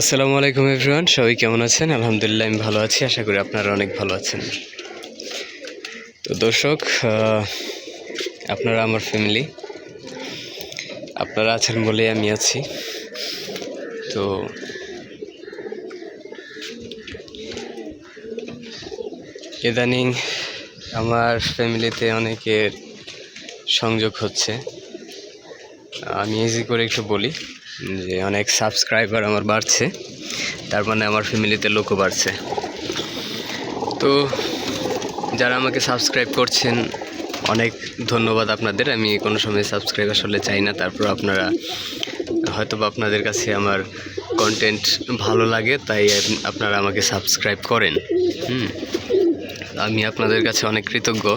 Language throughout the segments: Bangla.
আসসালামু আলাইকুম এভরিওয়ান, সবাই কেমন আছেন? আলহামদুলিল্লাহ, আমি ভালো আছি, আশা করি আপনারা অনেক ভালো আছেন। তো দর্শক আপনারা আমার ফ্যামিলি আপনারা আছেন বলে আমি আছি। তো ইদানিং আমার ফ্যামিলিতে অনেকের সংযোগ হচ্ছে। আমি ইজি করে একটু বলি। যে অনেক সাবস্ক্রাইবার আমার বাড়ছে, তার মানে আমার ফ্যামিলিতে লোকও বাড়ছে। তো যারা আমাকে সাবস্ক্রাইব করছেন, অনেক ধন্যবাদ আপনাদের। আমি কোনো সময় সাবস্ক্রাইব আসলে চাই না, তারপর আপনারা হয়তো বা আপনাদের কাছে আমার কন্টেন্ট ভালো লাগে, তাই আপনারা আমাকে সাবস্ক্রাইব করেন। হুম, আমি আপনাদের কাছে অনেক কৃতজ্ঞ।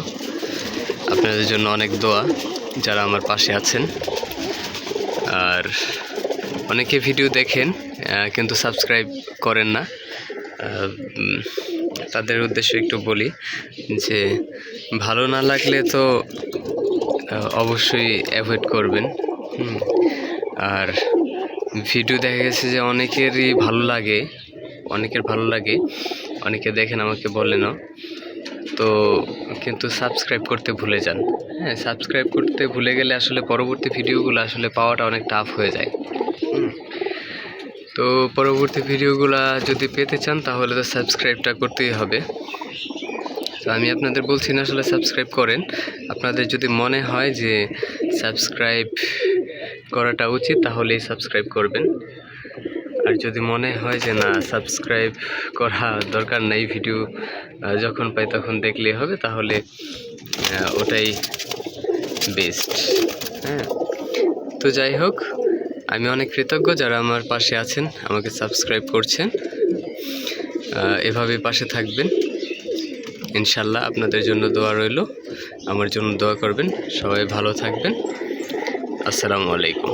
আপনাদের জন্য অনেক দোয়া, যারা আমার পাশে আছেন। আর অনেকে ভিডিও দেখেন কিন্তু সাবস্ক্রাইব করেন না। তাদের উদ্দেশ্যে একটু বলি যে, ভালো না লাগলে তো অবশ্যই অ্যাভয়েড করবেন। আর ভিডিও দেখা গেছে যে অনেকেরই ভালো লাগে, অনেকের ভালো লাগে, অনেকে দেখেন আমাকে বলে বলেনও তো কিন্তু সাবস্ক্রাইব করতে ভুলে যান। হ্যাঁ সাবস্ক্রাইব করতে ভুলে গেলে আসলে পরবর্তী ভিডিওগুলো আসলে পাওয়াটা অনেক টাফ হয়ে যায়। তো পরবর্তী ভিডিওগুলো যদি পেতে চান, তাহলে তো সাবস্ক্রাইবটা করতেই হবে। তো আমি আপনাদের বলছি না আসলে সাবস্ক্রাইব করেন। আপনাদের যদি মনে হয় যে সাবস্ক্রাইব করাটা উচিত, তাহলেই সাবস্ক্রাইব করবেন। আর যদি মনে হয় যে না, সাবস্ক্রাইব করা দরকার নাই ভিডিও যখন পাই তখন দেখলেই হবে, তাহলে ওটাই বেস্ট। হ্যাঁ। তো যাই হোক আমি অনেক কৃতজ্ঞ যারা আমার পাশে আছেন, আমাকে সাবস্ক্রাইব করছেন। এভাবে পাশে থাকবেন। ইনশাল্লাহ আপনাদের জন্য দোয়া রইল। আমার জন্য দোয়া করবেন। সবাই ভালো থাকবেন। আসসালামু আলাইকুম।